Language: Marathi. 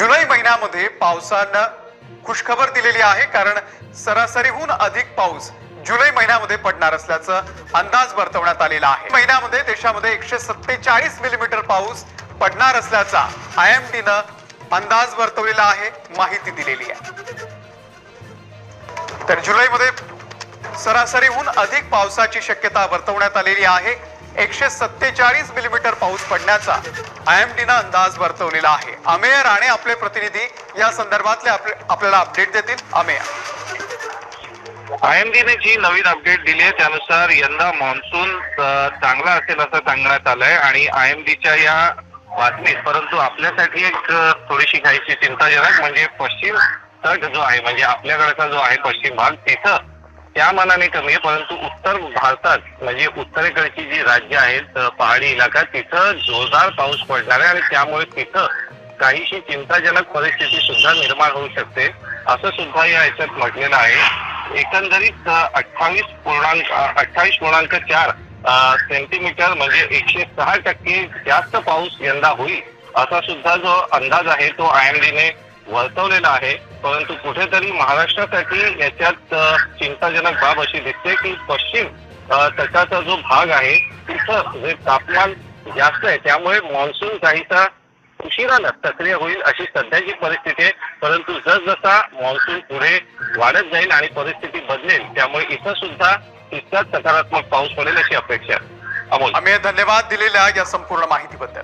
जुलै महिन्यामध्ये पावसानं खुशखबर दिलेली आहे कारण सरासरीहून अधिक पाऊस जुलै महिन्यामध्ये पडणार असल्याचं अंदाज वर्तवण्यात आलेला आहे. महिन्यामध्ये देशामध्ये एकशे सत्तेचाळीस मिलीमीटर पाऊस पडणार असल्याचा आय एम टीनं अंदाज वर्तवलेला आहे माहिती दिलेली आहे. तर जुलैमध्ये सरासरीहून अधिक पावसाची शक्यता वर्तवण्यात आलेली आहे. एकशे सत्तेचाळीस मिलीमीटर पाऊस पडण्याचा आय एम टीनं अंदाज वर्तवलेला आहे. अमेय राणे आपले प्रतिनिधी या संदर्भातले आपल्याला अपडेट देतील. अमेय. आयएमडीने जी नवीन अपडेट दिली आहे त्यानुसार यंदा मान्सून चांगला असेल असं सांगण्यात आलंय आणि आयएमडीच्या या बातमीत परंतु आपल्यासाठी एक थोडीशी घ्यायची चिंताजनक म्हणजे पश्चिम तट जो आहे म्हणजे आपल्याकडचा जो आहे पश्चिम भाग तिथं त्या मानाने कमी आहे परंतु उत्तर भारतात म्हणजे उत्तरेकडची जी राज्य आहेत पहाडी इलाका तिथं जोरदार पाऊस पडणार आहे आणि त्यामुळे तिथं काहीशी चिंताजनक परिस्थिती सुद्धा निर्माण होऊ शकते असं सुद्धा या याच्यात म्हटलेलं आहे. एकंदरीत अठ्ठावीस पूर्णांक अठ्ठावीस पूर्णांक चार सेंटीमीटर म्हणजे एकशे सहा टक्के जास्त पाऊस यंदा होईल असा सुद्धा जो अंदाज आहे तो आय एम डीने वर्तवलेला आहे. परंतु कुठेतरी महाराष्ट्रासाठी याच्यात चिंताजनक बाब अशी दिसते की पश्चिम तटाचा जो भाग आहे तिथं जे तापमान जास्त आहे. त्यामुळे मान्सून काहीसा उशिरानं सक्रिय होईल अशी सध्याची परिस्थिती आहे. परंतु जसजसा मान्सून पुढे वाढत जाईल आणि परिस्थिती बदलेल त्यामुळे इथं सुद्धा तितकाच सकारात्मक पाऊस पडेल अशी अपेक्षा आहे. अमोल. आम्ही धन्यवाद दिलेल्या या संपूर्ण माहितीबद्दल.